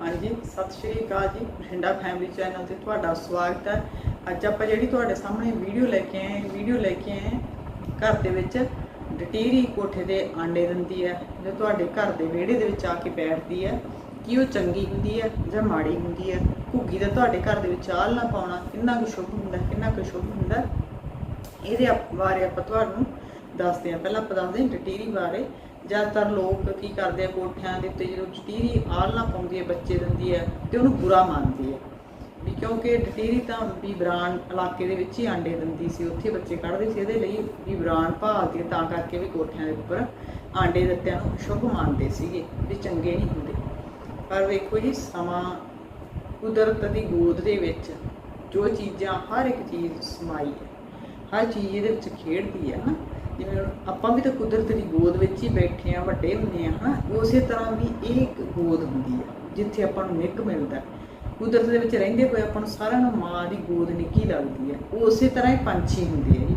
ਹਾਂਜੀ, ਸਤਿ ਸ਼੍ਰੀ ਅਕਾਲ ਜੀ, ਬਠਿੰਡਾ ਫੈਮਿਲੀ ਚੈਨਲ ਤੇ ਤੁਹਾਡਾ ਸਵਾਗਤ ਹੈ। ਅੱਜ ਆਪਾਂ ਜਿਹੜੀ ਤੁਹਾਡੇ ਸਾਹਮਣੇ ਵੀਡੀਓ ਲੈ ਕੇ ਆਏ ਵੀਡੀਓ ਲੈ ਕੇ ਆਏ ਘਰ ਦੇ ਵਿੱਚ ਡਟੀਰੀ ਕੋਠੇ ਦੇ ਆਂਡੇ ਦਿੰਦੀ ਹੈ, ਜੋ ਤੁਹਾਡੇ ਘਰ ਦੇ ਵਿਹੜੇ ਦੇ ਵਿੱਚ ਆ ਕੇ ਬੈਠਦੀ ਹੈ। ਕੀ ਉਹ ਚੰਗੀ ਹੁੰਦੀ ਹੈ ਜਾਂ ਮਾੜੀ ਹੁੰਦੀ ਹੈ? ਘੁੱਗੀ ਦਾ ਤੁਹਾਡੇ ਘਰ ਦੇ ਵਿੱਚ ਆਲ ਨਾ ਪਾਉਣਾ, ਕਿੰਨਾ ਕੁ ਸ਼ੁਭ ਹੁੰਦਾ, ਕਿੰਨਾ ਕੁ ਸ਼ੁਭ ਹੁੰਦਾ, ਇਹਦੇ ਆਪ- ਬਾਰੇ ਆਪਾਂ ਤੁਹਾਨੂੰ ਦੱਸਦੇ ਆ। ਪਹਿਲਾਂ ਆਪਾਂ ਦੱਸਦੇ ਹਾਂ ਡਟੀਰੀ ਬਾਰੇ। ਜ਼ਿਆਦਾਤਰ ਲੋਕ ਕੀ ਕਰਦੇ ਆ, ਕੋਠਿਆਂ ਦੇ ਉੱਤੇ ਜਦੋਂ ਡਟੀਰੀ ਆਲ ਪਾਉਂਦੀ ਹੈ, ਬੱਚੇ ਦਿੰਦੀ ਹੈ ਤੇ ਉਹਨੂੰ ਬੁਰਾ ਮੰਨਦੇ ਆ ਵੀ ਕਿਉਂਕਿ ਡਟੀਰੀ ਤਾਂ ਵੀ ਬਰਾਨ ਇਲਾਕੇ ਦੇ ਵਿੱਚ ਹੀ ਆਂਡੇ ਦਿੰਦੀ ਸੀ। ਉੱਥੇ ਬੱਚੇ ਕੱਢਦੇ ਸੀ, ਇਹਦੇ ਲਈ ਵੀ ਬਰਾਨ ਭਾਲਦੀ ਤਾਂ ਕਰਕੇ ਵੀ ਕੋਠਿਆਂ ਦੇ ਉੱਪਰ ਆਂਡੇ ਦਿੱਤਿਆਂ ਨੂੰ ਸ਼ੁਭ ਮੰਨਦੇ ਸੀਗੇ, ਵੀ ਚੰਗੇ ਨਹੀਂ ਹੁੰਦੇ। ਪਰ ਵੇਖੋ ਜੀ, ਸਮਾਂ ਕੁਦਰਤ ਦੀ ਗੋਦ ਦੇ ਵਿੱਚ ਜੋ ਚੀਜ਼ਾਂ ਹਰ ਇੱਕ ਚੀਜ਼ ਸਮਾਈ ਹੈ, ਹਰ ਚੀਜ਼ ਇਹਦੇ ਵਿੱਚ ਖੇਡਦੀ ਹੈ ਨਾ ਜਿਵੇਂ ਹੁਣ ਆਪਾਂ ਵੀ ਤਾਂ ਕੁਦਰਤ ਦੀ ਗੋਦ ਵਿੱਚ ਹੀ ਬੈਠੇ ਆ ਵੱਡੇ ਹੁੰਦੇ ਆ ਹਨਾ ਉਸੇ ਤਰ੍ਹਾਂ ਵੀ ਇਹ ਇੱਕ ਗੋਦ ਹੁੰਦੀ ਹੈ, ਜਿੱਥੇ ਆਪਾਂ ਨੂੰ ਨਿੱਘ ਮਿਲਦਾ ਕੁਦਰਤ ਦੇ ਵਿੱਚ ਰਹਿੰਦੇ ਹੋਏ ਆਪਾਂ ਨੂੰ ਸਾਰਿਆਂ ਨੂੰ ਮਾਂ ਦੀ ਗੋਦ ਨਿੱਘੀ ਲੱਗਦੀ ਹੈ। ਉਹ ਉਸੇ ਤਰ੍ਹਾਂ ਹੀ ਪੰਛੀ ਹੁੰਦੇ ਆ ਜੀ।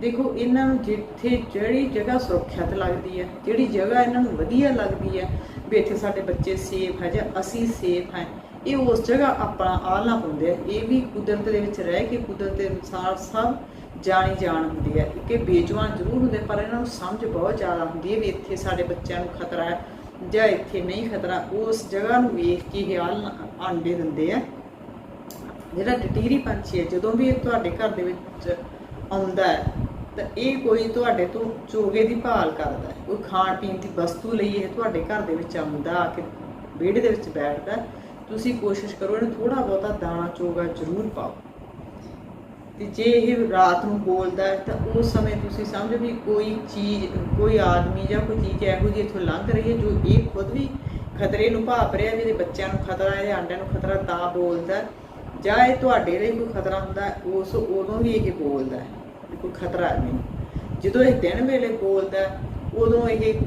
ਦੇਖੋ, ਇਹਨਾਂ ਨੂੰ ਜਿੱਥੇ ਜਿਹੜੀ ਜਗ੍ਹਾ ਸੁਰੱਖਿਅਤ ਲੱਗਦੀ ਹੈ, ਜਿਹੜੀ ਜਗ੍ਹਾ ਇਹਨਾਂ ਨੂੰ ਵਧੀਆ ਲੱਗਦੀ ਹੈ, ਵੀ ਇੱਥੇ ਸਾਡੇ ਬੱਚੇ ਸੇਫ ਹੈ ਜਾਂ ਅਸੀਂ ਸੇਫ ਹੈ, ਇਹ ਉਸ ਜਗ੍ਹਾ ਆਪਣਾ ਆਲਣਾ ਪਾਉਂਦੇ ਆ। ਇਹ ਵੀ ਕੁਦਰਤ ਦੇ ਵਿੱਚ ਰਹਿ ਕੇ ਕੁਦਰਤ ਦੇ ਅਨੁਸਾਰ ਸਭ ਜਾਣੀ ਜਾਣ ਹੁੰਦੀ ਹੈ ਕਿ ਬੇਜਵਾਨ ਜ਼ਰੂਰ ਹੁੰਦੇ, ਪਰ ਇਹਨਾਂ ਨੂੰ ਸਮਝ ਬਹੁਤ ਜ਼ਿਆਦਾ ਹੁੰਦੀ ਹੈ ਵੀ ਇੱਥੇ ਸਾਡੇ ਬੱਚਿਆਂ ਨੂੰ ਖਤਰਾ ਹੈ ਜਾਂ ਇੱਥੇ ਨਹੀਂ ਖਤਰਾ। ਉਸ ਜਗ੍ਹਾ ਨੂੰ ਵੇਖ ਕੇ ਇਹ ਆਂਡੇ ਦਿੰਦੇ ਆ। ਜਿਹੜਾ ਡਟੀਰੀ ਪੰਛੀ ਹੈ ਜਦੋਂ ਵੀ ਇਹ ਤੁਹਾਡੇ ਘਰ ਦੇ ਵਿੱਚ ਆਉਂਦਾ ਹੈ, ਤਾਂ ਇਹ ਕੋਈ ਤੁਹਾਡੇ ਤੋਂ ਚੋਗੇ ਦੀ ਭਾਲ ਕਰਦਾ ਹੈ। ਕੋਈ ਖਾਣ ਪੀਣ ਦੀ ਵਸਤੂ ਲਈ ਇਹ ਤੁਹਾਡੇ ਘਰ ਦੇ ਵਿੱਚ ਆਉਂਦਾ, ਆ ਕੇ ਵਿਹੜੇ ਦੇ ਵਿੱਚ ਬੈਠਦਾ ਤੁਸੀਂ ਕੋਸ਼ਿਸ਼ ਕਰੋ ਇਹਨੂੰ ਥੋੜਾ ਬਹੁਤਾ ਦਾਣਾ ਚੋਗਾ ਜ਼ਰੂਰ ਪਾਓ। ਤੇ ਜੇ ਇਹ ਰਾਤ ਨੂੰ ਬੋਲਦਾ ਤਾਂ ਉਸ ਸਮੇਂ ਤੁਸੀਂ ਸਮਝੋ ਵੀ ਕੋਈ ਚੀਜ਼, ਕੋਈ ਆਦਮੀ ਜਾਂ ਕੋਈ ਚੀਜ਼ ਇਹੋ ਜਿਹੀ ਇੱਥੋਂ ਲੰਘ ਰਹੀ ਹੈ ਜੋ ਇਹ ਖੁਦ ਵੀ ਖਤਰੇ ਨੂੰ ਭਾਪ ਰਿਹਾ ਵੀ ਇਹਦੇ ਬੱਚਿਆਂ ਨੂੰ ਖਤਰਾ ਹੈ ਇਹਦੇ ਆਂਡਿਆਂ ਨੂੰ ਖਤਰਾ ਤਾਂ ਬੋਲਦਾ ਜਾਂ ਇਹ ਤੁਹਾਡੇ ਲਈ ਕੋਈ ਖਤਰਾ ਹੁੰਦਾ ਉਸ ਉਦੋਂ ਵੀ ਇਹ ਬੋਲਦਾ ਕੋਈ ਖਤਰਾ ਨਹੀਂ ਜਦੋਂ ਇਹ ਦਿਨ ਵੇਲੇ ਬੋਲਦਾ ਉਦੋਂ ਇਹ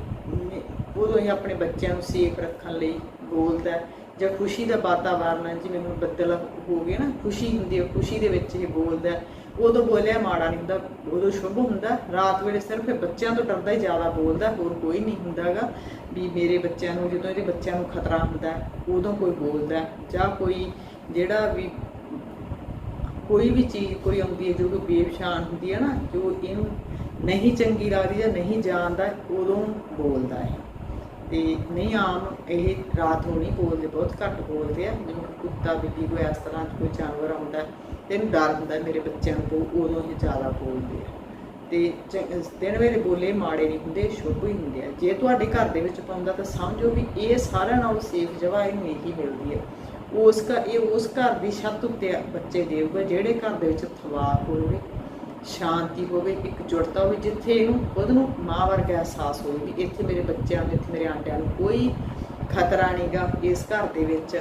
ਉਦੋਂ ਇਹ ਆਪਣੇ ਬੱਚਿਆਂ ਨੂੰ ਸੇਫ ਰੱਖਣ ਲਈ ਬੋਲਦਾ ਜਾਂ ਖੁਸ਼ੀ ਦਾ ਵਾਤਾਵਰਨ ਹੈ, ਜਿਵੇਂ ਹੁਣ ਬੱਦਲ ਹੋ ਗਏ ਨਾ, ਖੁਸ਼ੀ ਹੁੰਦੀ ਹੈ, ਖੁਸ਼ੀ ਦੇ ਵਿੱਚ ਇਹ ਬੋਲਦਾ ਉਦੋਂ ਬੋਲਿਆ ਮਾੜਾ ਨਹੀਂ ਹੁੰਦਾ, ਉਦੋਂ ਸ਼ੁਭ ਹੁੰਦਾ ਰਾਤ ਵੇਲੇ ਸਿਰਫ ਬੱਚਿਆਂ ਤੋਂ ਡਰਦਾ ਹੀ ਜ਼ਿਆਦਾ ਬੋਲਦਾ ਹੋਰ ਕੋਈ ਨਹੀਂ ਹੁੰਦਾਗਾ ਵੀ ਮੇਰੇ ਬੱਚਿਆਂ ਨੂੰ, ਜਦੋਂ ਇਹਦੇ ਬੱਚਿਆਂ ਨੂੰ ਖਤਰਾ ਹੁੰਦਾ ਉਦੋਂ ਕੋਈ ਬੋਲਦਾ ਜਾਂ ਕੋਈ ਜਿਹੜਾ ਵੀ, ਕੋਈ ਵੀ ਚੀਜ਼ ਕੋਈ ਆਉਂਦੀ ਹੈ, ਜੋ ਕੋਈ ਬੇਪਛਾਣ ਹੁੰਦੀ ਹੈ ਨਾ, ਜੋ ਇਹਨੂੰ ਨਹੀਂ ਚੰਗੀ ਲੱਗਦੀ ਜਾਂ ਨਹੀਂ ਜਾਣਦਾ, ਉਦੋਂ ਬੋਲਦਾ ਹੈ। ਤੇ ਨਹੀਂ ਆਮ ਇਹ ਰਾਤ ਨੂੰ ਨਹੀਂ ਬੋਲਦੇ ਬਹੁਤ ਘੱਟ ਬੋਲਦੇ ਆ। ਜਿਵੇਂ ਕਿ ਕੁੱਤਾ, ਬਿੱਲੀ ਕੋਈ ਇਸ ਤਰ੍ਹਾਂ ਦਾ ਕੋਈ ਜਾਨਵਰ ਆਉਂਦਾ ਤੇ ਇਹਨੂੰ ਡਰ ਹੁੰਦਾ ਮੇਰੇ ਬੱਚਿਆਂ ਨੂੰ ਤੋਂ ਉਦੋਂ ਹੀ ਜ਼ਿਆਦਾ ਬੋਲਦੇ ਆ। ਤੇ ਚ- ਦਿਨ ਵੇਲੇ ਬੋਲੇ ਮਾੜੇ ਨਹੀਂ ਹੁੰਦੇ, ਸ਼ੁਭ ਹੀ ਹੁੰਦੇ ਆ। ਜੇ ਤੁਹਾਡੇ ਘਰ ਦੇ ਵਿੱਚ ਪਾਉਂਦਾ ਤਾਂ ਸਮਝੋ ਵੀ ਇਹ ਸਾਰਿਆਂ ਨਾਲੋਂ ਸੇਫ ਜਗ੍ਹਾ ਇਹਨੂੰ ਇਹੀ ਮਿਲਦੀ ਹੈ। ਉਸ ਘਰ ਇਹ ਉਸ ਘਰ ਦੀ ਛੱਤ ਉੱਤੇ ਬੱਚੇ ਦੇਊਗਾ, ਜਿਹੜੇ ਘਰ ਦੇ ਵਿੱਚ ਥਵਾਕ ਹੋਵੇ ਸ਼ਾਂਤੀ ਹੋਵੇ, ਇੱਕ ਜੁੜਤਾ ਹੋਵੇ, ਜਿੱਥੇ ਇਹਨੂੰ ਖੁਦ ਨੂੰ ਮਾਂ ਵਰਗਾ ਅਹਿਸਾਸ ਹੋਵੇ ਵੀ ਇੱਥੇ ਮੇਰੇ ਬੱਚਿਆਂ ਨੂੰ, ਇੱਥੇ ਮੇਰੇ ਆਂਡਿਆਂ ਨੂੰ ਕੋਈ ਖਤਰਾ ਨਹੀਂਗਾ ਇਸ ਘਰ ਦੇ ਵਿੱਚ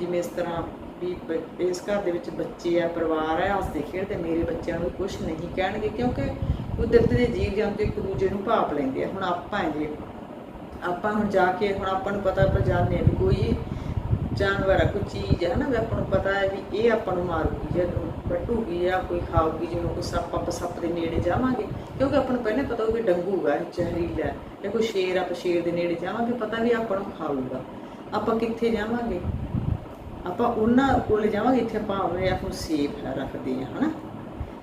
ਜਿਵੇਂ ਇਸ ਤਰ੍ਹਾਂ ਵੀ ਇਸ ਘਰ ਦੇ ਵਿੱਚ ਬੱਚੇ ਆ, ਪਰਿਵਾਰ ਆ, ਹੱਸਦੇ ਖੇਡਦੇ, ਮੇਰੇ ਬੱਚਿਆਂ ਨੂੰ ਕੁਝ ਨਹੀਂ ਕਹਿਣਗੇ ਕਿਉਂਕਿ ਕੁਦਰਤ ਦੇ ਜੀਵ ਜੰਤੂ ਇੱਕ ਦੂਜੇ ਨੂੰ ਭਾਪ ਲੈਂਦੇ ਆ। ਹੁਣ ਆਪਾਂ ਜੇ, ਆਪਾਂ ਹੁਣ ਜਾ ਕੇ, ਹੁਣ ਆਪਾਂ ਨੂੰ ਪਤਾ, ਆਪਾਂ ਜਾਣਦੇ ਹਾਂ ਵੀ ਕੋਈ ਜਾਨਵਰ ਆ, ਕੋਈ ਚੀਜ਼ ਹੈ ਨਾ ਵੀ ਆਪਾਂ ਨੂੰ ਪਤਾ ਹੈ ਵੀ ਇਹ ਆਪਾਂ ਨੂੰ ਮਾਰੂਗੀ ਜਾਂ ਵੱਟੂਗੀ ਜਾਂ ਕੋਈ ਖਾਊਗੀ, ਜਿਵੇਂ ਕੋਈ ਸੱਪ, ਆਪਾਂ ਸੱਪ ਦੇ ਨੇੜੇ ਜਾਵਾਂਗੇ। ਕਿਉਂਕਿ ਆਪਾਂ ਨੂੰ ਪਹਿਲਾਂ ਪਤਾ ਹੋਊ ਵੀ ਡੰਗੂਗਾ ਜ਼ਹਿਰੀਲਾ ਜਾਂ ਕੋਈ ਸ਼ੇਰ ਆਪਾਂ ਸ਼ੇਰ ਦੇ ਨੇੜੇ ਜਾਵਾਂਗੇ ਪਤਾ ਵੀ ਆਪਾਂ ਨੂੰ ਖਾਊਗਾ। ਆਪਾਂ ਕਿੱਥੇ ਜਾਵਾਂਗੇ? ਆਪਾਂ ਉਹਨਾਂ ਕੋਲ ਜਾਵਾਂਗੇ, ਇੱਥੇ ਆਪਾਂ ਆਪਣੇ ਆਪ ਨੂੰ ਸੇਫ ਰੱਖਦੇ ਹਾਂ, ਹਨਾ?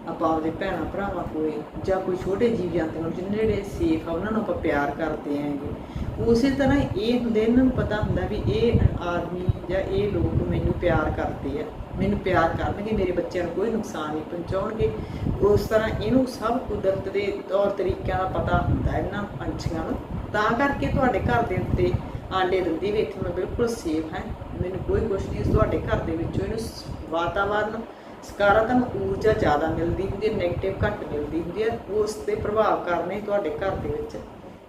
ਆਪਾਂ ਆਪਦੇ ਭੈਣਾਂ ਭਰਾਵਾਂ ਕੋਲੇ ਜਾਂ ਕੋਈ ਛੋਟੇ ਜੀਵ ਜੰਤੂ ਨੂੰ ਜਿਹੜੇ ਸੇਫ ਆ, ਉਹਨਾਂ ਨੂੰ ਆਪਾਂ ਪਿਆਰ ਕਰਦੇ ਆਂਗੇ ਉਸੇ ਤਰ੍ਹਾਂ ਇਹ ਹੁੰਦੇ, ਇਹਨਾਂ ਨੂੰ ਪਤਾ ਹੁੰਦਾ ਵੀ ਇਹ ਆਦਮੀ ਜਾਂ ਇਹ ਲੋਕ ਮੈਨੂੰ ਪਿਆਰ ਕਰਦੇ ਆ। ਮੈਨੂੰ ਪਿਆਰ ਕਰਨਗੇ, ਮੇਰੇ ਬੱਚਿਆਂ ਨੂੰ ਕੋਈ ਨੁਕਸਾਨ ਨਹੀਂ ਪਹੁੰਚਾਉਣਗੇ। ਉਸ ਤਰ੍ਹਾਂ ਇਹਨੂੰ ਸਭ ਕੁਦਰਤ ਦੇ ਤੌਰ ਤਰੀਕਿਆਂ ਦਾ ਪਤਾ ਹੁੰਦਾ ਇਹਨਾਂ ਪੰਛੀਆਂ ਨੂੰ। ਤਾਂ ਕਰਕੇ ਤੁਹਾਡੇ ਘਰ ਦੇ ਉੱਤੇ ਆਂਡੇ ਦਿੰਦੀ ਵੀ ਇੱਥੇ ਮੈਂ ਬਿਲਕੁਲ ਸੇਫ ਹਾਂ। ਮੈਨੂੰ ਕੋਈ ਕੁਛ ਨਹੀਂ ਤੁਹਾਡੇ ਘਰ ਦੇ ਵਿੱਚੋਂ ਇਹਨੂੰ ਵਾਤਾਵਰਨ ਸਕਾਰਾਤਮਕ ਊਰਜਾ ਜ਼ਿਆਦਾ ਮਿਲਦੀ ਹੁੰਦੀ ਹੈ 네ਗੇਟਿਵ ਘੱਟ ਮਿਲਦੀ ਹੁੰਦੀ ਹੈ, ਉਸ ਤੇ ਪ੍ਰਭਾਵ ਕਰਨੇ ਤੁਹਾਡੇ ਘਰ ਦੇ ਵਿੱਚ,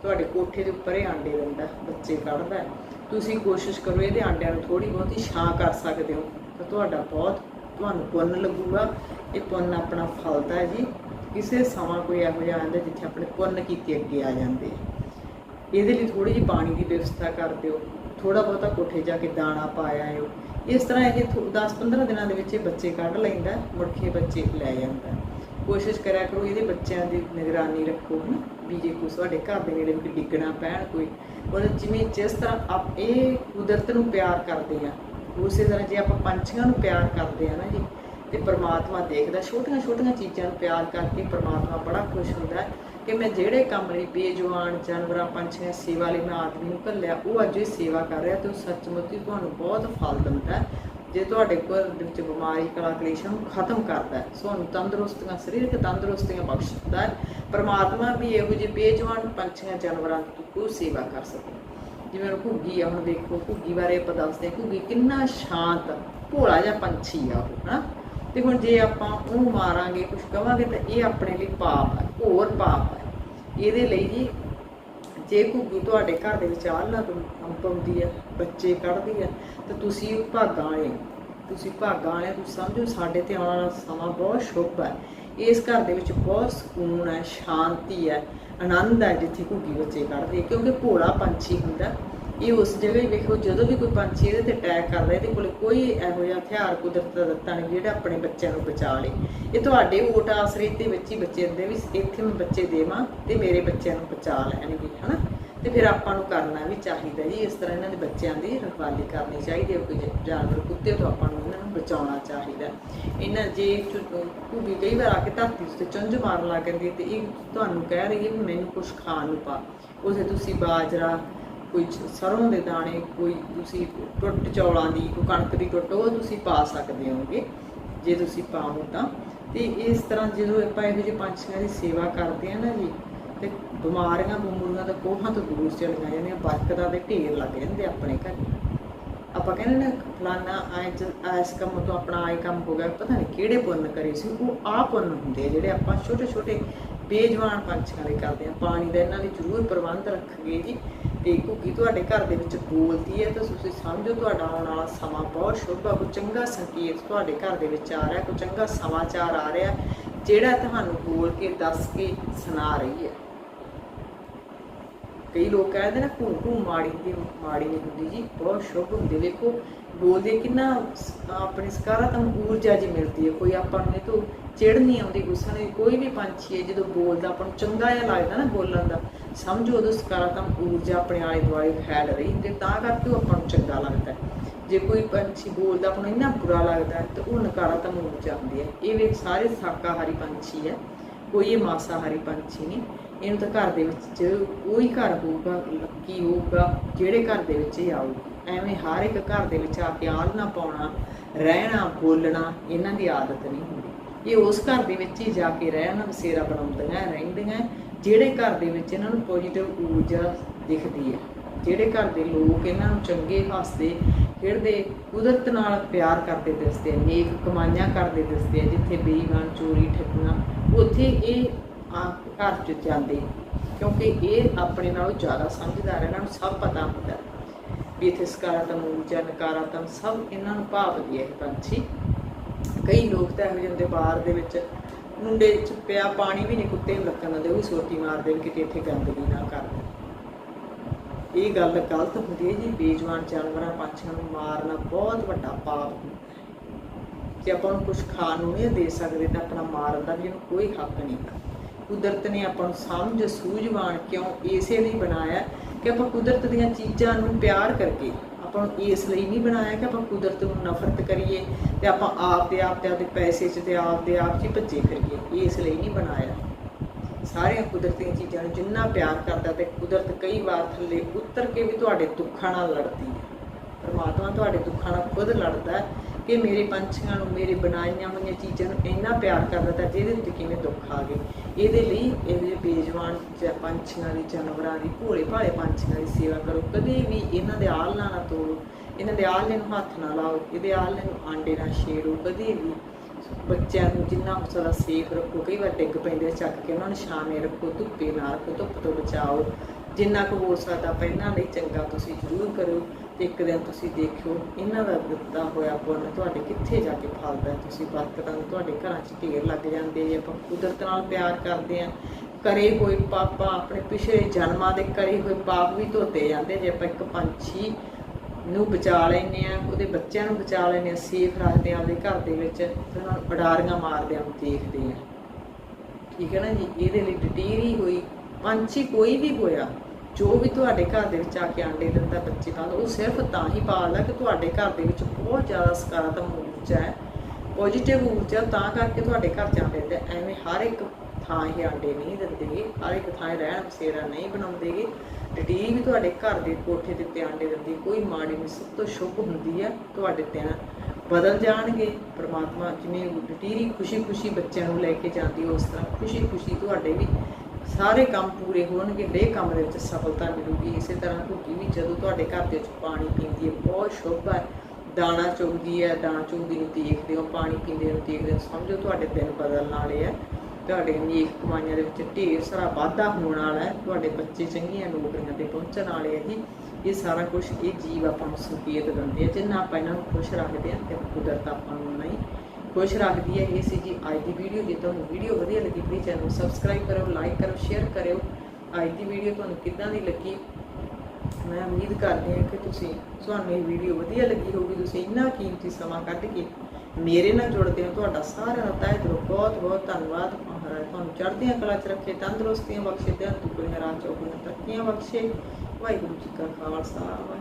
ਤੁਹਾਡੇ ਕੋਠੇ ਦੇ ਉੱਪਰ ਇਹ ਆਂਡੇ ਦਿੰਦਾ ਬੱਚੇ ਕੱਢਦਾ ਤੁਸੀਂ ਕੋਸ਼ਿਸ਼ ਕਰੋ ਇਹਦੇ ਆਂਡਿਆਂ ਨੂੰ ਥੋੜੀ ਬਹੁਤੀ ਛਾਂ ਕਰ ਸਕਦੇ ਹੋ, ਤਾਂ ਤੁਹਾਡਾ ਬਹੁਤ ਤੁਹਾਨੂੰ ਪੁੰਨ ਲੱਗੂਗਾ। ਇਹ ਪੁੰਨ ਆਪਣਾ ਫਲਦਾ ਹੈ ਜੀ। ਕਿਸੇ ਸਮਾਂ ਕੋਈ ਇਹੋ ਜਿਹਾ ਆਉਂਦਾ ਜਿੱਥੇ ਆਪਣੇ ਪੁੰਨ ਕੀਤੇ ਅੱਗੇ ਆ ਜਾਂਦੇ ਆ। ਇਹਦੇ ਲਈ ਥੋੜੀ ਜਿਹੀ ਪਾਣੀ ਦੀ ਵਿਵਸਥਾ ਕਰ ਦਿਓ। ਥੋੜਾ ਬਹੁਤਾ ਕੋਠੇ ਜਾ ਕੇ ਦਾਣਾ ਪਾਇਆ ਆਇਓ ਇਸ ਤਰ੍ਹਾਂ ਇਹ 10-15 ਦਿਨਾਂ ਦੇ ਵਿੱਚ ਇਹ ਬੱਚੇ ਕੱਢ ਲੈਂਦਾ, ਮੁੜ ਕੇ ਬੱਚੇ ਲੈ ਜਾਂਦਾ। ਕੋਸ਼ਿਸ਼ ਕਰਿਆ ਕਰੋ ਇਹਦੇ ਬੱਚਿਆਂ ਦੀ ਨਿਗਰਾਨੀ ਰੱਖੋ, ਹਨਾ, ਵੀ ਜੇ ਕੋਈ ਤੁਹਾਡੇ ਘਰ ਦੇ ਨੇੜੇ ਕੋਈ ਡਿੱਗਣਾ ਪੈਣ ਕੋਈ। ਉਹਦੇ ਜਿਵੇਂ ਜਿਸ ਤਰ੍ਹਾਂ ਆਪ ਇਹ ਕੁਦਰਤ ਨੂੰ ਪਿਆਰ ਕਰਦੇ ਆ, ਉਸੇ ਤਰ੍ਹਾਂ ਜੇ ਆਪਾਂ ਪੰਛੀਆਂ ਨੂੰ ਪਿਆਰ ਕਰਦੇ ਆ ਨਾ ਜੀ, ਤੇ ਪਰਮਾਤਮਾ ਦੇਖਦਾ ਛੋਟੀਆਂ ਛੋਟੀਆਂ ਚੀਜ਼ਾਂ ਨੂੰ ਪਿਆਰ ਕਰਕੇ ਪਰਮਾਤਮਾ ਬੜਾ ਖੁਸ਼ ਹੁੰਦਾ। ਹੈ ਕਿ ਮੈਂ ਜਿਹੜੇ ਕੰਮ ਲਈ ਬੇਜਵਾਨ ਜਾਨਵਰਾਂ, ਪੰਛੀਆਂ, ਸੇਵਾ ਲਈ ਮੈਂ ਆਦਮੀ ਨੂੰ ਘੱਲਿਆ, ਉਹ ਅੱਜ ਇਹ ਸੇਵਾ ਕਰ ਰਿਹਾ ਤੇ ਉਹ ਸੱਚਮੁੱਚ ਹੀ ਤੁਹਾਨੂੰ ਬਹੁਤ ਫਲ ਦਿੰਦਾ ਜੇ ਤੁਹਾਡੇ ਕੋਲ ਦੇ ਵਿੱਚ ਬਿਮਾਰੀ, ਕਲਾ, ਕਲੇਸ਼ਾਂ ਨੂੰ ਖਤਮ ਕਰਦਾ ਤੁਹਾਨੂੰ ਤੰਦਰੁਸਤੀਆਂ, ਸਰੀਰਕ ਤੰਦਰੁਸਤੀਆਂ ਬਖਸ਼ਦਾ ਹੈ। ਪ੍ਰਮਾਤਮਾ ਵੀ ਇਹੋ ਜਿਹੇ ਬੇਜੁਆਨ ਪੰਛੀਆਂ, ਜਾਨਵਰਾਂ ਦੀ ਕੋਈ ਸੇਵਾ ਕਰ ਸਕੇ। ਜਿਵੇਂ ਹੁਣ ਘੁੱਗੀ ਆ, ਹੁਣ ਦੇਖੋ, ਘੁੱਗੀ ਬਾਰੇ ਆਪਾਂ ਦੱਸਦੇ ਹਾਂ। ਘੁੱਗੀ ਕਿੰਨਾ ਸ਼ਾਂਤ, ਭੋਲਾ ਜਿਹਾ ਪੰਛੀ ਆ ਉਹ, ਹਨਾ? ਤੇ ਹੁਣ ਜੇ ਆਪਾਂ ਉਹਨੂੰ ਮਾਰਾਂਗੇ ਕੁਝ ਕਵਾਂਗੇ ਤਾਂ ਇਹ ਆਪਣੇ ਲਈ ਪਾਪ ਹੈ ਹੋਰ ਪਾਪ ਹੈ। ਇਹਦੇ ਲਈ ਜੀ ਜੇ ਘੁੱਗੀ ਤੁਹਾਡੇ ਘਰ ਦੇ ਵਿੱਚ ਆਲਣਾ ਪਾਉਂਦੀ ਹੈ ਬੱਚੇ ਕੱਢਦੀ ਹੈ ਤਾਂ ਤੁਸੀਂ ਉਹ ਭਾਗਾਂ ਵਾਲੇ ਹੋ। ਤੁਸੀਂ ਭਾਗਾਂ ਵਾਲੇ ਹੋ, ਤੁਸੀਂ ਸਮਝੋ ਸਾਡੇ ਤੇ ਆਉਣ ਵਾਲਾ ਸਮਾਂ ਬਹੁਤ ਸ਼ੁਭ ਹੈ। ਇਸ ਘਰ ਦੇ ਵਿੱਚ ਬਹੁਤ ਸਕੂਨ ਹੈ ਸ਼ਾਂਤੀ ਹੈ ਆਨੰਦ ਹੈ ਜਿੱਥੇ ਘੁੱਗੀ ਬੱਚੇ ਕੱਢਦੇ ਕਿਉਂਕਿ ਭੋਲਾ ਪੰਛੀ ਹੁੰਦਾ ਇਹ ਉਸ ਜਗ੍ਹਾ ਹੀ ਵੇਖੋ, ਜਦੋਂ ਵੀ ਕੋਈ ਪੰਛੀ ਇਹਦੇ ਤੇ ਅਟੈਕ ਕਰਦਾ ਇਹਦੇ ਕੋਲ ਕੋਈ ਇਹੋ ਜਿਹਾ ਹਥਿਆਰ, ਕੁਦਰਤ ਦਾ ਦਿੱਤਾ ਨਹੀਂ, ਜਿਹੜਾ ਆਪਣੇ ਬੱਚਿਆਂ ਨੂੰ ਬਚਾ ਲੇ। ਇਹ ਤੁਹਾਡੇ ਓਟ ਆਸਰੇ ਦੇ ਵਿੱਚ ਹੀ ਬੱਚੇ ਹੁੰਦੇ ਵੀ ਇੱਥੇ ਮੈਂ ਬੱਚੇ ਦੇਵਾਂ ਤੇ ਮੇਰੇ ਬੱਚਿਆਂ ਨੂੰ ਬਚਾ ਲੈਣਗੇ, ਹਨਾ? ਤੇ ਫਿਰ ਆਪਾਂ ਨੂੰ ਕਰਨਾ ਵੀ ਚਾਹੀਦਾ ਜੀ, ਇਸ ਤਰ੍ਹਾਂ ਇਹਨਾਂ ਦੇ ਬੱਚਿਆਂ ਦੀ ਰਖਵਾਲੀ ਕਰਨੀ ਚਾਹੀਦੀ ਹੈ ਕੋਈ ਜਾਨਵਰ, ਕੁੱਤੇ ਤੋਂ ਆਪਾਂ ਨੂੰ ਇਹਨਾਂ ਨੂੰ ਬਚਾਉਣਾ ਚਾਹੀਦਾ। ਇਹਨਾਂ ਜੇ ਕੁੜੀ ਕਈ ਵਾਰ ਆ ਕੇ ਧਰਤੀ ਉੱਤੇ ਚੁੰਝ ਮਾਰਨ ਲੱਗ ਜਾਂਦੀ ਹੈ ਤੇ ਇਹ ਤੁਹਾਨੂੰ ਕਹਿ ਰਹੀ ਹੈ ਵੀ ਮੈਨੂੰ ਕੁਝ ਖਾਣ ਨੂੰ ਪਾ। ਉਸੇ ਤੁਸੀਂ ਬਾਜਰਾ ਕੋਈ ਸਰੋਂ ਦੇ ਦਾਣੇ, ਕੋਈ ਤੁਸੀਂ ਟੁੱਟ ਚੌਲਾਂ ਦੀ, ਕੋਈ ਕਣਕ ਦੀ ਟੁੱਟ, ਉਹ ਤੁਸੀਂ ਪਾ ਸਕਦੇ ਹੋਗੇ ਜੇ ਤੁਸੀਂ ਪਾਓ ਤਾਂ। ਤੇ ਇਸ ਤਰ੍ਹਾਂ ਜਦੋਂ ਆਪਾਂ ਇਹੋ ਜਿਹੇ ਪੰਛੀਆਂ ਦੀ ਸੇਵਾ ਕਰਦੇ ਆ ਨਾ ਜੀ, ਤੇ ਬਿਮਾਰੀਆਂ, ਬਮੂਰੀਆਂ ਤਾਂ ਕੋਹਾਂ ਤੋਂ ਦੂਰ ਚਲੀਆਂ ਜਾਂਦੀਆਂ, ਬਰਕਤਾਂ ਦੇ ਢੇਰ ਲੱਗ ਜਾਂਦੇ ਆਪਣੇ ਘਰ। ਆਪਾਂ ਕਹਿੰਦੇ ਨਾ, ਫਲਾਨਾ ਅੱਜ ਇਸ ਕੰਮ ਤੋਂ ਆਪਣਾ ਆਏ ਕੰਮ ਹੋ ਗਿਆ, ਪਤਾ ਨਹੀਂ ਕਿਹੜੇ ਪੁੰਨ ਕਰੇ ਸੀ, ਉਹ ਆ ਪੁੰਨ ਹੁੰਦੇ ਆ ਜਿਹੜੇ ਆਪਾਂ ਛੋਟੇ ਛੋਟੇ ਬੇਜਵਾਨ ਪੰਛੀਆਂ ਲਈ ਕਰਦੇ ਆ। ਪਾਣੀ ਦਾ ਇਹਨਾਂ ਲਈ ਜ਼ਰੂਰ ਪ੍ਰਬੰਧ ਰੱਖਗੇ ਜੀ। ਤੇ ਘੁੱਗੀ ਤੁਹਾਡੇ ਘਰ ਦੇ ਵਿੱਚ ਬੋਲਦੀ ਹੈ ਤਾਂ ਤੁਸੀਂ ਸਮਝੋ ਤੁਹਾਡਾ ਆਉਣ ਵਾਲਾ ਸਮਾਂ ਬਹੁਤ ਸ਼ੁਭ ਆ, ਕੋਈ ਚੰਗਾ ਸੰਕੇਤ ਤੁਹਾਡੇ ਘਰ ਦੇ ਵਿੱਚ ਆ ਰਿਹਾ, ਕੋਈ ਚੰਗਾ ਸਮਾਚਾਰ ਆ ਰਿਹਾ, ਜਿਹੜਾ ਤੁਹਾਨੂੰ ਬੋਲ ਕੇ, ਦੱਸ ਕੇ ਸੁਣਾ ਰਹੀ ਹੈ। ਕਈ ਲੋਕ ਕਹਿੰਦੇ ਨਾ ਘੂੰ ਘੂ ਮਾੜੀ ਦੀ, ਮਾੜੀ ਨਹੀਂ ਹੁੰਦੀ ਜੀ, ਬਹੁਤ ਸ਼ੁਭ ਹੁੰਦੀ ਵੇਖੋ ਬੋਲਦੇ ਕਿੰਨਾ, ਆਪਣੀ ਸਕਾਰਾਤਮਕ ਊਰਜਾ ਜੀ ਮਿਲਦੀ ਹੈ। ਕੋਈ ਆਪਾਂ ਨੂੰ ਇਹ ਤੋਂ ਚਿੜ ਨਹੀਂ ਆਉਂਦੀ, ਗੁੱਸਾ ਨਹੀਂ, ਕੋਈ ਵੀ ਪੰਛੀ ਹੈ, ਜਦੋਂ ਬੋਲਦਾ, ਆਪਾਂ ਨੂੰ ਚੰਗਾ ਜਿਹਾ ਲੱਗਦਾ ਨਾ ਬੋਲਣ ਦਾ, ਸਮਝੋ ਉਦੋਂ ਸਕਾਰਾਤਮਕ ਊਰਜਾ ਆਪਣੇ ਆਲੇ ਦੁਆਲੇ ਫੈਲ ਰਹੀ, ਤੇ ਤਾਂ ਕਰਕੇ ਉਹ ਆਪਾਂ ਨੂੰ ਚੰਗਾ ਲੱਗਦਾ ਜੇ ਕੋਈ ਪੰਛੀ ਬੋਲਦਾ, ਆਪਾਂ ਨੂੰ ਇੰਨਾ ਬੁਰਾ ਲੱਗਦਾ ਹੈ, ਤਾਂ ਉਹ ਨਕਾਰਾਤਮਕ ਊਰਜਾ ਹੁੰਦੀ ਹੈ। ਇਹ ਵੇਖ ਸਾਰੇ ਸ਼ਾਕਾਹਾਰੀ ਪੰਛੀ ਹੈ, ਕੋਈ ਇਹ ਮਾਸਾਹਾਰੀ ਪੰਛੀ ਨਹੀਂ, ਇਹਨੂੰ ਤਾਂ ਘਰ ਦੇ ਵਿੱਚ ਕੋਈ ਘਰ ਹੋਊਗਾ, ਲੱਕੀ ਹੋਊਗਾ, ਜਿਹੜੇ ਘਰ ਦੇ ਵਿੱਚ ਇਹ ਆਊਗਾ। ਐਵੇਂ ਹਰ ਇੱਕ ਘਰ ਦੇ ਵਿੱਚ ਆ ਕੇ ਆਲਣਾ ਪਾਉਣਾ ਰਹਿਣਾ ਬੋਲਣਾ ਇਹਨਾਂ ਦੀ ਆਦਤ ਨਹੀਂ ਹੁੰਦੀ। ਇਹ ਉਸ ਘਰ ਦੇ ਵਿੱਚ ਹੀ ਜਾ ਕੇ ਰਹਿਣ ਬਸੇਰਾ ਬਣਾਉਂਦੀਆਂ, ਰਹਿੰਦੀਆਂ। ਜਿਹੜੇ ਘਰ ਦੇ ਵਿੱਚ ਇਹਨਾਂ ਨੂੰ ਪੋਜੀਟਿਵ ਊਰਜਾ ਦਿਖਦੀ ਹੈ। ਜਿਹੜੇ ਘਰ ਦੇ ਲੋਕ ਇਹਨਾਂ ਨੂੰ ਚੰਗੇ ਹੱਸਦੇ, ਖੇਡਦੇ, ਕੁਦਰਤ ਨਾਲ ਪਿਆਰ ਕਰਦੇ ਦਿਸਦੇ ਆ, ਨੇਕ ਕਮਾਈਆਂ ਕਰਦੇ ਦਿਸਦੇ ਆ, ਜਿੱਥੇ ਬੇਈਮਾਨ, ਚੋਰੀ, ਠੱਗੀਆਂ, ਉੱਥੇ ਇਹ ਆ ਘਰ ਚ ਜਾਂਦੇ ਕਿਉਂਕਿ ਇਹ ਆਪਣੇ ਨਾਲੋਂ ਜ਼ਿਆਦਾ ਸਮਝਦਾਰ ਇਹਨਾਂ ਨੂੰ ਸਭ ਪਤਾ ਹੁੰਦਾ। ਵੀ ਇੱਥੇ ਸਕਾਰਾਤਮਕ ਊਰਜਾ, ਨਕਾਰਾਤਮਕ ਸਭ ਇਹਨਾਂ ਨੂੰ ਭਾਵਦੀ ਹੈ ਇਹ ਪੰਛੀ। ਕਈ ਲੋਕ ਤਾਂ ਇਹੋ ਜਿਹੇ ਹੁੰਦੇ ਬਾਹਰ ਦੇ ਵਿੱਚ, ਮੁੰਡੇ ਚ ਪਿਆ ਪਾਣੀ ਵੀ ਨਹੀਂ ਕੁੱਤੇ ਨੂੰ ਲੱਗਣ ਦਿੰਦੇ, ਉਹ ਵੀ ਸੋਟੀ ਮਾਰਦੇ ਵੀ ਕਿਤੇ ਇੱਥੇ ਗੰਦਗੀ ਨਾ ਕਰ ਇਹ ਗੱਲ ਗਲਤ ਹੁੰਦੀ ਹੈ ਜੀ, ਬੇਜਵਾਨ ਜਾਨਵਰਾਂ ਪੰਛੀਆਂ ਨੂੰ ਮਾਰਨਾ ਬਹੁਤ ਵੱਡਾ ਪਾਪ ਹੈ। ਜੇ ਆਪਾਂ ਨੂੰ ਕੁਝ ਖਾਣ ਨੂੰ ਨਹੀਂ ਦੇ ਸਕਦੇ ਤਾਂ ਆਪਣਾ ਮਾਰਨ ਦਾ ਵੀ ਇਹਨੂੰ ਕੋਈ ਹੱਕ ਨਹੀਂ ਕੁਦਰਤ ਨੇ ਆਪਾਂ ਨੂੰ ਸਮਝ, ਸੂਝਵਾਨ ਕਿਉਂ ਇਸੇ ਲਈ ਬਣਾਇਆ ਕਿ ਆਪਾਂ ਕੁਦਰਤ ਦੀਆਂ ਚੀਜ਼ਾਂ ਨੂੰ ਪਿਆਰ ਕਰਕੇ ਆਪਾਂ ਇਸ ਲਈ ਨਹੀਂ ਬਣਾਇਆ ਕਿ ਆਪਾਂ ਕੁਦਰਤ ਨੂੰ ਨਫ਼ਰਤ ਕਰੀਏ ਤੇ ਆਪਾਂ ਆਪ ਦੇ ਆਪ ਤੇ ਆਪਦੇ ਪੈਸੇ 'ਚ ਤੇ ਆਪ ਦੇ ਆਪ 'ਚ ਭੱਜੇ ਫਿਰੀਏ। ਇਸ ਲਈ ਨਹੀਂ ਬਣਾਇਆ। ਸਾਰੀਆਂ ਕੁਦਰਤੀ ਚੀਜ਼ਾਂ ਨੂੰ ਜਿੰਨਾ ਪਿਆਰ ਕਰਦਾ ਤੇ ਕੁਦਰਤ ਕਈ ਵਾਰ ਥੱਲੇ ਉਤਰ ਕੇ ਵੀ ਤੁਹਾਡੇ ਦੁੱਖਾਂ ਨਾਲ ਲੜਦੀ ਹੈ। ਪਰਮਾਤਮਾ ਤੁਹਾਡੇ ਦੁੱਖਾਂ ਨਾਲ ਖੁਦ ਲੜਦਾ ਹੈ ਕਿ ਮੇਰੇ ਪੰਛੀਆਂ ਨੂੰ, ਮੇਰੇ ਬਣਾਈਆਂ ਹੋਈਆਂ ਚੀਜ਼ਾਂ ਨੂੰ ਇੰਨਾ ਪਿਆਰ ਕਰਦਾ ਤਾਂ ਜਿਹਦੇ ਵਿੱਚ ਕਿਵੇਂ ਦੁੱਖ ਆ ਗਏ। ਇਹਦੇ ਲਈ ਇਹਦੇ ਬੇਜਵਾਨ ਜਾਂ ਪੰਛੀਆਂ ਦੀ, ਜਾਨਵਰਾਂ ਦੀ, ਭੋਲੇ ਭਾਲੇ ਪੰਛੀਆਂ ਦੀ ਸੇਵਾ ਕਰੋ। ਕਦੇ ਵੀ ਇਹਨਾਂ ਦੇ ਆਲਣਾ ਨਾ ਤੋੜੋ। ਇਹਨਾਂ ਦੇ ਆਲਣੇ ਨੂੰ ਹੱਥ ਨਾ ਲਾਓ। ਇਹਦੇ ਆਲਣੇ ਨੂੰ ਆਂਡੇ ਨਾ ਛੇੜੋ। ਕਦੇ ਵੀ ਬੱਚਿਆਂ ਨੂੰ ਜਿੰਨਾ ਹੋ ਸਕਦਾ ਸੇਫ ਰੱਖੋ, ਕਈ ਵਾਰ ਡਿੱਗ ਪੈਂਦੇ ਚੱਕ ਕੇ। ਉਹਨਾਂ ਨੂੰ ਛਾਵੇਂ ਰੱਖੋ, ਧੁੱਪੇ ਨਾ ਰੱਖੋ, ਧੁੱਪ ਤੋਂ ਬਚਾਓ। ਜਿੰਨਾ ਕੁ ਹੋ ਸਕਦਾ ਪਹਿਲਾਂ ਲਈ ਚੰਗਾ ਤੁਸੀਂ ਜ਼ਰੂਰ ਕਰੋ ਤੇ ਇੱਕ ਦਿਨ ਤੁਸੀਂ ਦੇਖਿਓ ਇਹਨਾਂ ਦਾ ਦਿੱਤਾ ਹੋਇਆ ਪੁੰਨ ਤੁਹਾਡੇ ਕਿੱਥੇ ਜਾ ਕੇ ਫਲਦਾ। ਤੁਸੀਂ ਬਰਕਤਾਂ ਨੂੰ ਤੁਹਾਡੇ ਘਰਾਂ 'ਚ ਢੇਰ ਲੱਗ ਜਾਂਦੇ ਜੇ ਆਪਾਂ ਕੁਦਰਤ ਨਾਲ ਪਿਆਰ ਕਰਦੇ ਆ। ਕਰੇ ਹੋਏ ਪਾਪਾਂ, ਆਪਣੇ ਪਿਛਲੇ ਜਨਮਾਂ ਦੇ ਕਰੇ ਹੋਏ ਪਾਪ ਵੀ ਧੋਤੇ ਜਾਂਦੇ ਜੇ ਆਪਾਂ ਇੱਕ ਪੰਛੀ ਨੂੰ ਬਚਾ ਲੈਂਦੇ ਆ, ਉਹਦੇ ਬੱਚਿਆਂ ਨੂੰ ਬਚਾ ਲੈਂਦੇ ਆ ਸੇਫ ਰੱਖਦੇ ਆ ਆਪਦੇ ਘਰ ਦੇ ਵਿੱਚ, ਤੇ ਉਹਨਾਂ ਨੂੰ ਉਡਾਰੀਆਂ ਮਾਰਦੇ ਆ ਦੇਖਦੇ ਆ। ਠੀਕ ਹੈ ਨਾ ਜੀ? ਇਹਦੇ ਲਈ ਡਟੀਰੀ ਹੋਈ, ਪੰਛੀ ਕੋਈ ਵੀ ਹੋਇਆ, ਜੋ ਵੀ ਤੁਹਾਡੇ ਘਰ ਦੇ ਵਿੱਚ ਆ ਕੇ ਆਂਡੇ ਦਿੰਦਾ ਬੱਚੇ ਨਾਲ, ਉਹ ਸਿਰਫ ਤਾਂ ਹੀ ਪਾਲਦਾ ਕਿ ਤੁਹਾਡੇ ਘਰ ਦੇ ਵਿੱਚ ਬਹੁਤ ਜ਼ਿਆਦਾ ਸਕਾਰਾਤਮਕ ਊਰਜਾ ਹੈ ਪੋਜੀਟਿਵ ਊਰਜਾ ਤਾਂ ਕਰਕੇ ਤੁਹਾਡੇ ਘਰ ਚ ਆਂਡੇ ਦਿੰਦੇ ਐਵੇਂ ਹਰ ਇੱਕ ਥਾਂ ਇਹ ਆਂਡੇ ਨਹੀਂ ਦਿੰਦੇ, ਹਰ ਇੱਕ ਥਾਂ ਰਹਿਣ ਬਸੇਰਾ ਨਹੀਂ ਬਣਾਉਂਦੇਗੇ ਡਟੀ ਵੀ ਤੁਹਾਡੇ ਘਰ ਦੇ ਕੋਠੇ ਦੇ ਉੱਤੇ ਆਂਡੇ ਦਿੰਦੀ, ਕੋਈ ਮਾੜੀ ਨਹੀਂ ਸਭ ਤੋਂ ਸ਼ੁਭ ਹੁੰਦੀ ਹੈ ਤੁਹਾਡੇ ਦਿਨ ਬਦਲ ਜਾਣਗੇ, ਪ੍ਰਮਾਤਮਾ ਜਿਵੇਂ ਡਟੀਰੀ ਖੁਸ਼ੀ-ਖੁਸ਼ੀ ਬੱਚਿਆਂ ਨੂੰ ਲੈ ਕੇ ਜਾਂਦੀ, ਉਸ ਤਰ੍ਹਾਂ ਖੁਸ਼ੀ-ਖੁਸ਼ੀ ਤੁਹਾਡੇ ਵੀ ਸਾਰੇ ਕੰਮ ਪੂਰੇ ਹੋਣਗੇ ਦੇ ਕੰਮ ਦੇ ਵਿੱਚ ਸਫਲਤਾ ਮਿਲੂਗੀ। ਇਸੇ ਤਰ੍ਹਾਂ ਘੁੱਗੀ ਵੀ ਜਦੋਂ ਤੁਹਾਡੇ ਘਰ ਦੇ ਵਿੱਚ ਪਾਣੀ ਪੀਂਦੀ ਹੈ, ਬਹੁਤ ਸ਼ੁਭ ਹੈ ਦਾਣਾ ਚੁਗਦੀ ਹੈ, ਦਾਣਾ ਚੁਗਦੀ ਨੂੰ ਦੇਖਦੇ ਹੋ, ਪਾਣੀ ਪੀਂਦੇ ਨੂੰ ਦੇਖਦੇ ਹੋ, ਸਮਝੋ ਤੁਹਾਡੇ ਦਿਨ ਬਦਲਣ ਵਾਲੇ ਆ। ਤੁਹਾਡੇ ਨੇਕ ਕਮਾਈਆਂ ਦੇ ਵਿੱਚ ਢੇਰ ਸਾਰਾ ਵਾਧਾ ਹੋਣ ਵਾਲਾ ਹੈ। ਤੁਹਾਡੇ ਬੱਚੇ ਚੰਗੀਆਂ ਨੌਕਰੀਆਂ ਤੇ ਪਹੁੰਚਣ ਵਾਲੇ ਆ ਜੀ। ਇਹ ਸਾਰਾ ਕੁਝ ਇਹ ਜੀਵ ਆਪਾਂ ਨੂੰ ਸੰਕੇਤ ਦਿੰਦੇ ਆ। ਜਿੰਨਾ ਆਪਾਂ ਇਹਨਾਂ ਨੂੰ ਖੁਸ਼ ਰੱਖਦੇ ਆ, ਤੇ ਕੁਦਰਤ ਆਪਾਂ ਨੂੰ ਨਹੀਂ ਖੁਸ਼ ਰੱਖਦੀ ਹੈ ਇਹ ਸੀ ਜੀ ਅੱਜ ਦੀ ਵੀਡੀਓ। ਜੇ ਤੁਹਾਨੂੰ ਵੀਡੀਓ ਵਧੀਆ ਲੱਗੀ ਪਲੀਜ਼ ਚੈਨਲ ਨੂੰ ਸਬਸਕ੍ਰਾਈਬ ਕਰੋ ਲਾਈਕ ਕਰੋ ਸ਼ੇਅਰ ਕਰਿਓ। ਅੱਜ ਦੀ ਵੀਡੀਓ ਤੁਹਾਨੂੰ ਕਿੱਦਾਂ ਦੀ ਲੱਗੀ? ਮੈਂ ਉਮੀਦ ਕਰਦੀ ਹਾਂ ਕਿ ਤੁਸੀਂ, ਤੁਹਾਨੂੰ ਇਹ ਵੀਡੀਓ ਵਧੀਆ ਲੱਗੀ ਹੋਊਗੀ। ਤੁਸੀਂ ਇੰਨਾ ਕੀਮਤੀ ਸਮਾਂ ਕੱਢ ਕੇ ਮੇਰੇ ਨਾਲ ਜੁੜਦੇ ਹੋ। ਤੁਹਾਡਾ ਸਾਰਿਆਂ ਦਾ ਤਹਿ ਦਿਲੋਂ ਬਹੁਤ ਬਹੁਤ ਧੰਨਵਾਦ। ਤੁਹਾਨੂੰ ਚੜ੍ਹਦੀਆਂ ਕਲਾ 'ਚ ਰੱਖੇ, ਤੰਦਰੁਸਤੀਆਂ ਬਖਸ਼ੇ ਤੇ ਦੁੱਗਣੀਆਂ ਰਾਹ ਚੌਗਣੀਆਂ ਤਰੱਕੀਆਂ ਬਖਸ਼ੇ, ਵਾਹਿਗੁਰੂ ਜੀ ਕਾ ਖਾਲਸਾ